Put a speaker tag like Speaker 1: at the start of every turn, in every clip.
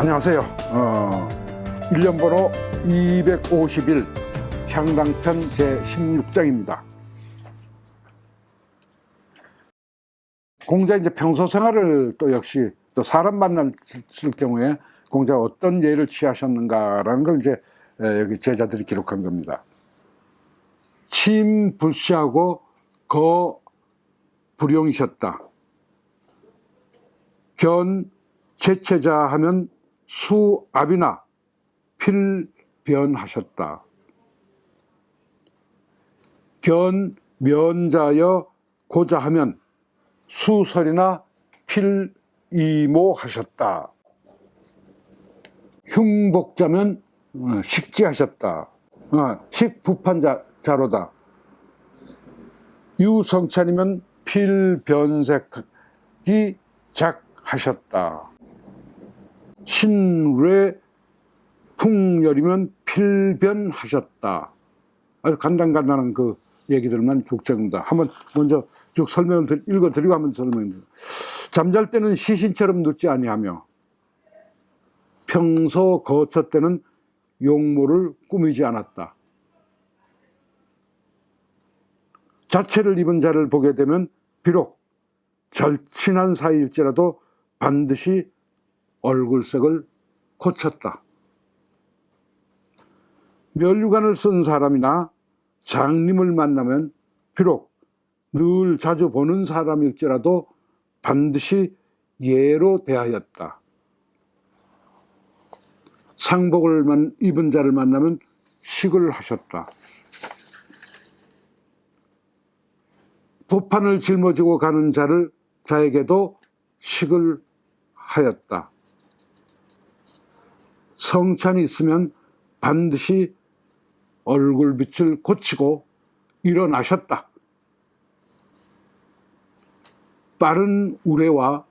Speaker 1: 안녕하세요. 어, 1년 번호 251 향당편 제16장입니다. 공자 이제 평소 생활을 또 역시 또 사람 만났을 경우에 공자가 어떤 예를 취하셨는가라는 걸 이제 에, 여기 제자들이 기록한 겁니다. 침 불씨하고 거 불용이셨다. 견 제체자 하면 수압이나 필변하셨다. 견 면자여 고자 하면 수설이나 필이모하셨다. 흉복자면 어, 식지하셨다. 어, 식부판자로다. 유성찬이면 필변색이 작하셨다. 신뢰 풍열이면 필변하셨다. 아주 간단간단한 그 얘기들만 족정입니다. 한번 먼저 쭉 설명을 드- 읽어드리고 한번 설명드립니다. 잠잘 때는 시신처럼 눕지 아니하며 평소 거처 때는 용모를 꾸미지 않았다. 자체를 입은 자를 보게 되면 비록 절친한 사이일지라도 반드시 얼굴색을 고쳤다. 멸류관을 쓴 사람이나 장님을 만나면 비록 늘 자주 보는 사람일지라도 반드시 예로 대하였다. 상복을 만- 입은 자를 만나면 식을 하셨다. 도판을 짊어지고 가는 자를 자에게도 식을 하였다. 성찬이 있으면 반드시 얼굴빛을 고치고 일어나셨다. 빠른 우레와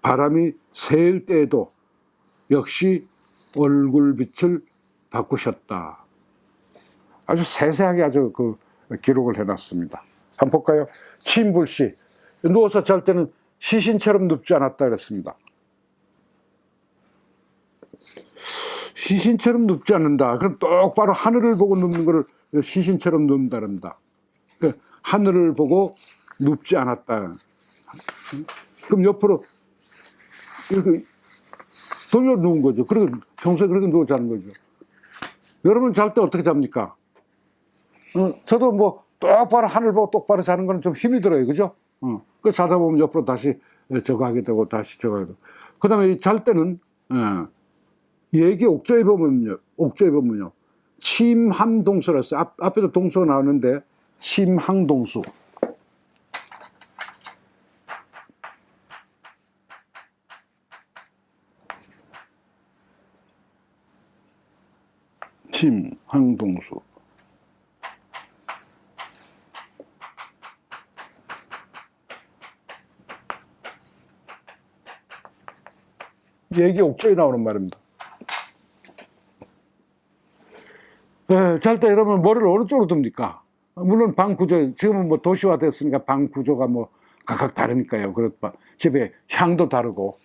Speaker 1: 바람이 세일 때에도 역시 얼굴빛을 바꾸셨다. 아주 세세하게 아주 그 기록을 해놨습니다. 한번 볼까요? 침불씨 누워서 잘 때는 시신처럼 눕지 않았다 그랬습니다. 시신처럼 눕지 않는다. 그럼 똑바로 하늘을 보고 눕는 것을 시신처럼 눕는다랍니다. 그 하늘을 보고 눕지 않았다. 그럼 옆으로 이렇게 돌려 누운 거죠. 그리고 평소에 그렇게 누워 자는 거죠. 여러분 잘 때 어떻게 잡니까? 어, 저도 뭐 똑바로 하늘 보고 똑바로 자는 거는 좀 힘이 들어요. 그죠? 어, 그 자다 보면 옆으로 다시 저거 하게 되고 다시 저거 하게 되고. 그 다음에 잘 때는, 어, 얘기 옥조에 보면요. 옥조에 보면요. 침함동수라 써요. 앞, 앞에도 동수가 나오는데, 침항동수. 침항동수. 얘기 옥조에 나오는 말입니다. 네, 잘때 이러면 머리를 어느 쪽으로 둡니까? 물론 방 구조, 지금은 뭐 도시화 됐으니까 방 구조가 뭐 각각 다르니까요. 그렇다. 집에 향도 다르고.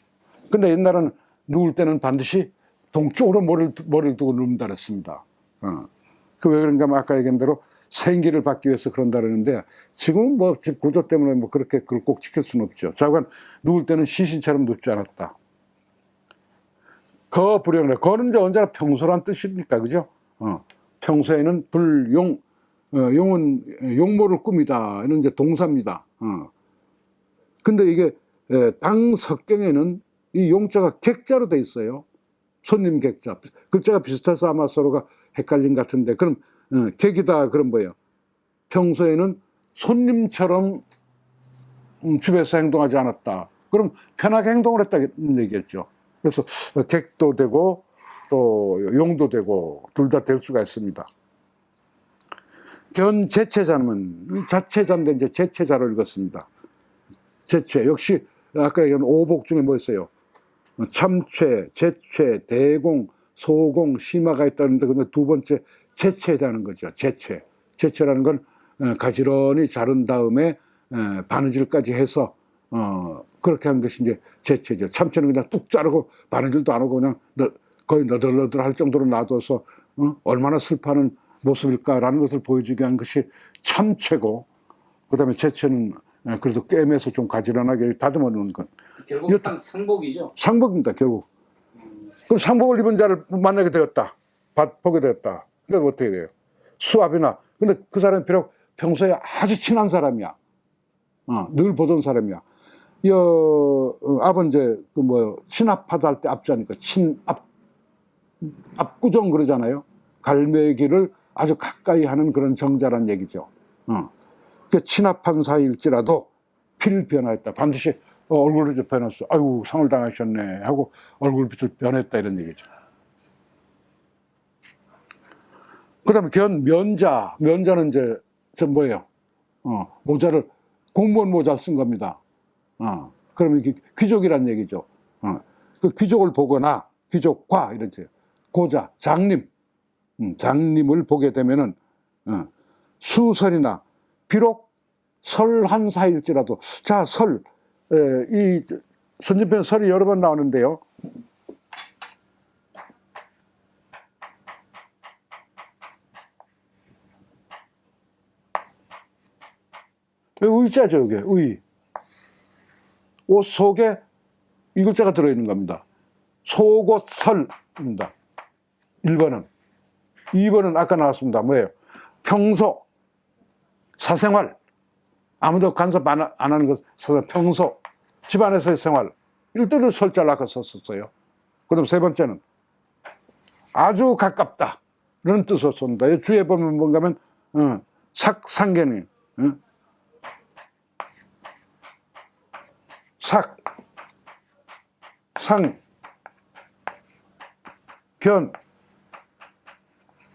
Speaker 1: 근데 옛날에는 누울 때는 반드시 동쪽으로 머리를, 두- 머리를 두고 눕는다 그랬습니다. 어. 그왜 그런가 하면 아까 얘기한 대로 생기를 받기 위해서 그런다 그러는데 지금은 뭐 집 구조 때문에 뭐 그렇게 그걸 꼭 지킬 수는 없죠. 자관 누울 때는 시신처럼 눕지 않았다. 거 불용이라 거는 이제 언제나 평소란 뜻이니까 그죠? 어. 평소에는 불용 어, 용은 용모를 꾸미다 이는 이제 동사입니다. 어. 근데 이게 에, 당 석경에는 이 용자가 객자로 돼 있어요. 손님 객자 글자가 비슷해서 아마 서로가 헷갈린 것 같은데 그럼 어, 객이다 그런 뭐예요? 평소에는 손님처럼 음, 집에서 행동하지 않았다. 그럼 편하게 행동을 했다는 얘기겠죠. 그래서 어, 객도 되고 또 용도 되고 둘 다 될 수가 있습니다. 견 제체자는 자체자인데 이제 제체자로 읽었습니다. 제체 역시 아까 얘기한 오복 중에 뭐 있어요? 참최, 제최, 대공, 소공, 심화가 있다는데 근데 두 번째 제체라는 거죠. 제체. 제체라는 건 어, 가지런히 자른 다음에 어, 바느질까지 해서 어, 그렇게 한 것이 이제 제체죠. 참치는 그냥 뚝 자르고 바느질도 안 하고 그냥 너, 거의 너덜너덜할 정도로 놔둬서 어? 얼마나 슬퍼하는 모습일까라는 것을 보여주게 한 것이 참체고 그다음에 제체는 예, 그래도 꿰매서 좀 가지런하게 다듬어 놓은 건
Speaker 2: 결국 상, 상복이죠.
Speaker 1: 상복입니다 결국. 그럼 상복을 입은 자를 만나게 되었다. 받, 보게 되었다. 그러니까 어떻게 돼요? 수압이나 근데 그 사람이 비록 평소에 아주 친한 사람이야. 어, 늘 보던 사람이야. 이 어, 앞은 이제 그 뭐 친합하다 할 때 앞자니까 친압 압구정 그러잖아요. 갈매기를 아주 가까이 하는 그런 정자란 얘기죠. 어. 그 친합한 사이일지라도 필 변화했다. 반드시 어, 얼굴을 좀 변했어. 아유 상을 당하셨네 하고 얼굴빛을 변했다 이런 얘기죠. 그다음에 견 면자 면자는 이제 저 뭐예요? 어, 모자를 공무원 모자 쓴 겁니다. 어, 그러면 이게 귀족이란 얘기죠. 어, 그 귀족을 보거나 귀족과 이러죠. 고자 장님 음, 장님을 보게 되면은 어, 수설이나 비록 설 한 사일지라도 자 설 이 선진편 설이 여러 번 나오는데요. 의자죠, 이게 의. 옷 속에 이 글자가 들어있는 겁니다. 속옷설입니다. 1번은. 2번은 아까 나왔습니다. 뭐예요? 평소, 사생활. 아무도 간섭 안, 하- 안 하는 것, 평소, 집안에서의 생활. 때도 설자를 아까 썼었어요. 그 다음 세 번째는 아주 가깝다. 이런 뜻을 씁니다. 이 주에 보면 뭔가 하면, 어, 삭, 상견이. 어? 삭, 상, 견.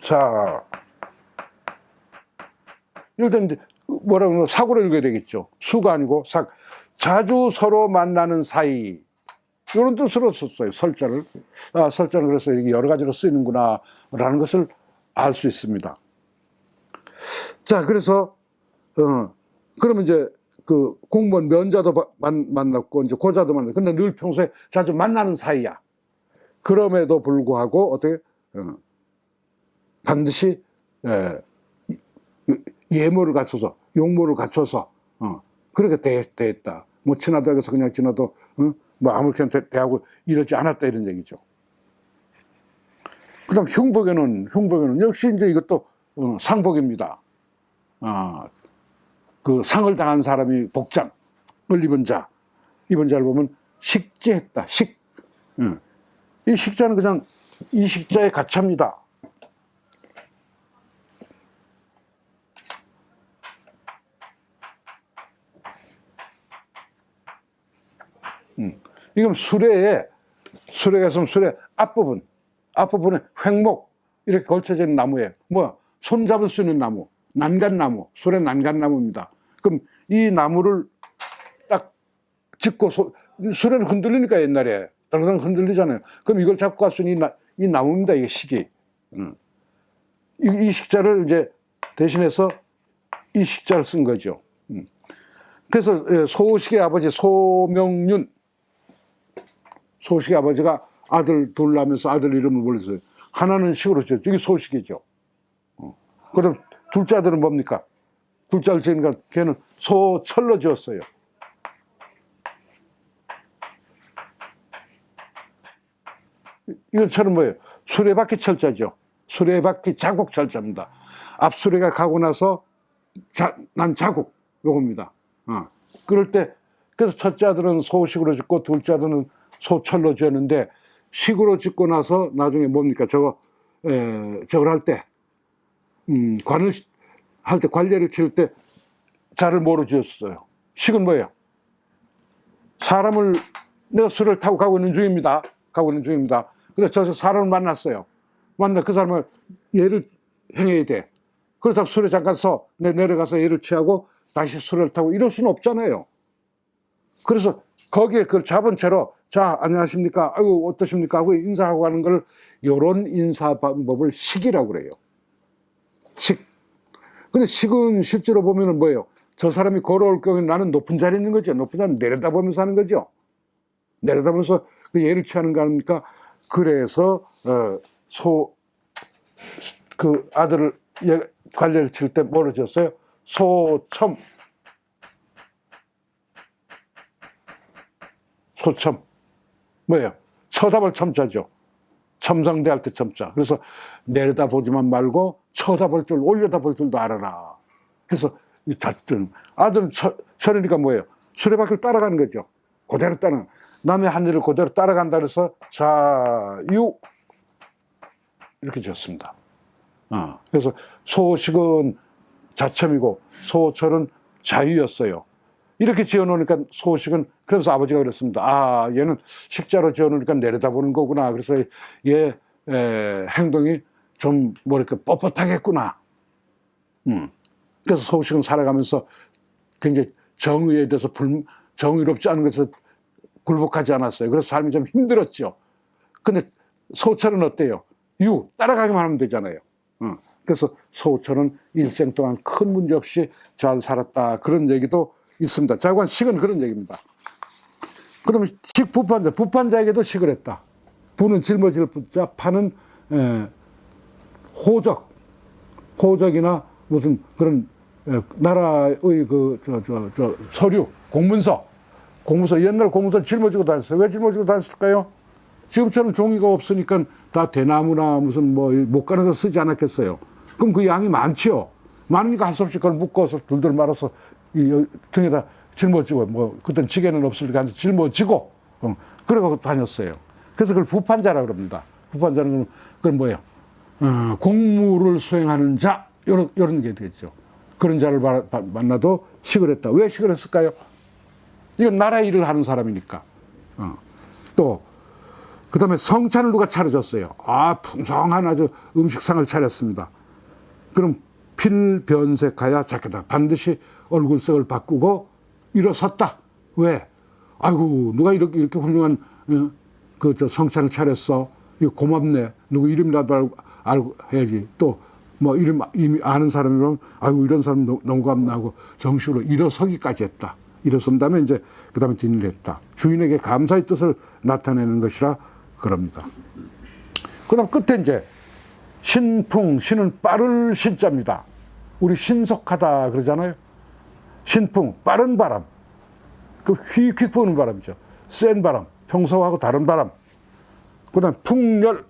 Speaker 1: 자, 이럴 때 뭐라고 그러면 사고를 읽어야 되겠죠. 수가 아니고 삭. 자주 서로 만나는 사이. 이런 뜻으로 썼어요. 설자를. 아, 설자는 그래서 여러 가지로 쓰이는구나. 라는 것을 알 수 있습니다. 자, 그래서, 어, 그러면 이제 그 공무원 면자도 바- 만, 만났고 이제 고자도 만났고 근데 늘 평소에 자주 만나는 사이야. 그럼에도 불구하고 어떻게 어, 반드시 예, 예모를 갖춰서 용모를 갖춰서 어, 그렇게 대, 대했다. 뭐 친하다 해서 그냥 지나도 어? 뭐 아무렇게나 대, 대하고 이러지 않았다 이런 얘기죠. 그다음 흉복에는 흉복에는 역시 이제 이것도 어, 상복입니다. 아, 그 상을 당한 사람이 복장을 입은 자, 입은 자를 보면 식재했다. 식. 응. 이 식자는 그냥 이 식자의 가차입니다. 음. 이건 수레에 수레가 있으면 수레 앞부분 앞부분에 횡목 이렇게 걸쳐져 있는 나무예요. 뭐야? 손 잡을 수 있는 나무, 난간나무, 수레 난간나무입니다. 그럼 이 나무를 딱 짚고 소, 수레는 흔들리니까 옛날에 당장 흔들리잖아요. 그럼 이걸 잡고 있는 이, 나, 이 나무입니다. 이게 식이. 음. 이, 이 식자를 이제 대신해서 이 식자를 쓴 거죠. 음. 그래서 예, 소식의 아버지 소명윤 소식의 아버지가 아들 둘 낳으면서 아들 이름을 불렀어요. 하나는 식으로 지었죠. 이게 소식이죠. 어. 그럼 둘째 아들은 뭡니까? 둘째 아들 지으니까 걔는 소철로 지었어요. 이것처럼 뭐예요? 수레바퀴 철자죠. 수레바퀴 자국 철자입니다. 앞수레가 가고 나서 자, 난 자국 요겁니다. 어. 그럴 때 그래서 첫째 아들은 소식으로 짓고 둘째 아들은 소철로 지었는데 식으로 짓고 나서 나중에 뭡니까 저거 에, 저걸 할때 음, 관을 할 때 관례를 치를 때 자를 뭐로 지었어요? 식은 뭐예요? 사람을 내가 술을 타고 가고 있는 중입니다. 가고 있는 중입니다. 그래서 저서 사람을 만났어요. 만나 그 사람을 얘를 행해야 돼. 그래서 술에 잠깐 서 내 내려가서 얘를 취하고 다시 술을 타고 이럴 수는 없잖아요. 그래서 거기에 그 잡은 채로 자 안녕하십니까 아이고 어떠십니까 하고 인사하고 가는 걸 요런 인사 방법을 식이라고 그래요. 식. 근데 식은 실제로 보면은 뭐예요? 저 사람이 걸어올 경우에 나는 높은 자리에 있는 거죠. 높은 자리 내려다보면서 하는 거죠. 내려다보면서 그 예를 취하는 거 아닙니까? 그래서 어, 소, 그 아들을 예, 관례를 칠때 뭐를 지었어요? 소첨. 소첨. 뭐예요? 쳐다볼 첨자죠. 첨상대할 때 첨자. 그래서 내려다보지만 말고 쳐다볼 줄, 올려다볼 줄도 알아라. 그래서 이 자식들은 아들은 철, 철이니까 뭐예요? 수레바퀴를 따라가는 거죠. 그대로 따라. 남의 하늘을 그대로 따라간다 그래서 자유 이렇게 지었습니다. 어, 그래서 소식은 자첨이고 소철은 자유였어요. 이렇게 지어놓으니까 소식은 그래서 아버지가 그랬습니다. 아 얘는 식자로 지어놓으니까 내려다보는 거구나. 그래서 얘 에, 행동이 좀 뭐랄까 뻣뻣하겠구나. 음. 그래서 소식은 살아가면서 굉장히 정의에 대해서 불, 정의롭지 않은 것에서 굴복하지 않았어요. 그래서 삶이 좀 힘들었죠. 근데 소철은 어때요? 유 따라가기만 하면 되잖아요. 어. 그래서 소철은 일생 동안 큰 문제 없이 잘 살았다 그런 얘기도 있습니다. 자관 식은 그런 얘기입니다. 그러면 식 부판자 부판자에게도 식을 했다. 부는 짊어질 부자 파는 에, 호적 호적이나 무슨 그런 에, 나라의 그 저 저 저 서류 공문서 공문서 옛날 공문서 짊어지고 다녔어요. 왜 짊어지고 다녔을까요? 지금처럼 종이가 없으니까 다 대나무나 무슨 뭐데 쓰지 않았겠어요. 그럼 그 양이 많지요. 많으니까 할 수 없이 그걸 묶어서 둘둘 말아서 이 여- 등에다 짊어지고 뭐 그땐 지게는 없으니까 짊어지고 어, 그러고 다녔어요. 그래서 그걸 부판자라 그럽니다. 부판자는 그건 뭐예요? 어, 공무를 수행하는 자 이런 이런 게 되겠죠. 그런 자를 바- 바- 만나도 식을 했다. 왜 식을 했을까요? 이건 나라 일을 하는 사람이니까. 어. 또 그다음에 성찬을 누가 차려줬어요. 아 풍성한 아주 음식상을 차렸습니다. 그럼 필변색하야 작게다. 반드시 얼굴색을 바꾸고 일어섰다. 왜? 아이고 누가 이렇게 이렇게 훌륭한 어, 그저 성찬을 차렸어. 이거 고맙네. 누구 이름이라도 알고, 알고 해야지. 또 뭐 이름 이미 아는 사람이면 아이고 이런 사람 너무, 감나고 정식으로 일어서기까지 했다. 일어선 다음에 이제 그 다음에 뒷일을 했다. 주인에게 감사의 뜻을 나타내는 것이라 그럽니다. 그 다음 끝에 이제 신풍, 신은 빠를 신자입니다. 우리 신속하다 그러잖아요. 신풍, 빠른 바람. 그 휙휙 부는 바람이죠. 센 바람, 평소하고 다른 바람. 그 다음 풍열,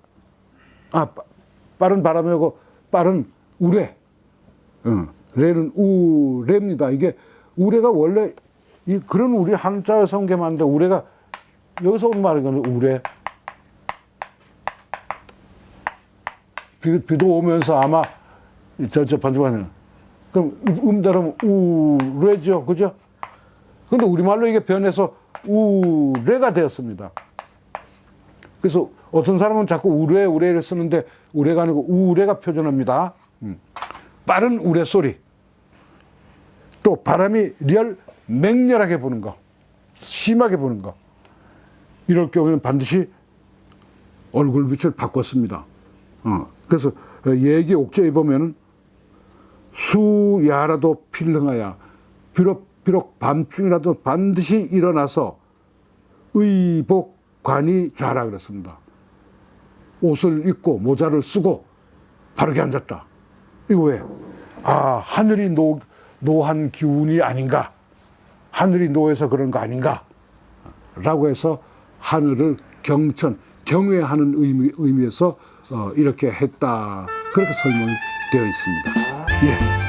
Speaker 1: 아, 빠- 빠른 바람이고 빠른 우레. 어, 레는 우레입니다. 이게 우레가 원래 이 그런 우리 한자 성게만데 우레가 여기서 온 말이거든요. 우레. 비, 비도 오면서 아마 저저 반주반은 그럼 음대로 우레죠, 그죠? 근데 우리말로 이게 변해서 우레가 되었습니다. 그래서 어떤 사람은 자꾸 우레 우레를 쓰는데 우레가 아니고 우레가 표준어입니다. 음. 빠른 우레 소리. 또 바람이 리얼 맹렬하게 부는 거, 심하게 부는 거. 이럴 경우에는 반드시 얼굴 빛을 바꿨습니다. 어, 그래서 얘기 옥저에 보면은 수야라도 필릉하야 비록 비록 밤중이라도 반드시 일어나서 의복관이 좌라 그랬습니다. 옷을 입고 모자를 쓰고 바르게 앉았다. 이거 왜? 아 하늘이 노 노한 기운이 아닌가? 하늘이 노해서 그런 거 아닌가? 라고 해서 하늘을 경천, 경외하는 의미, 의미에서 어, 이렇게 했다. 그렇게 설명이 되어 있습니다. 예.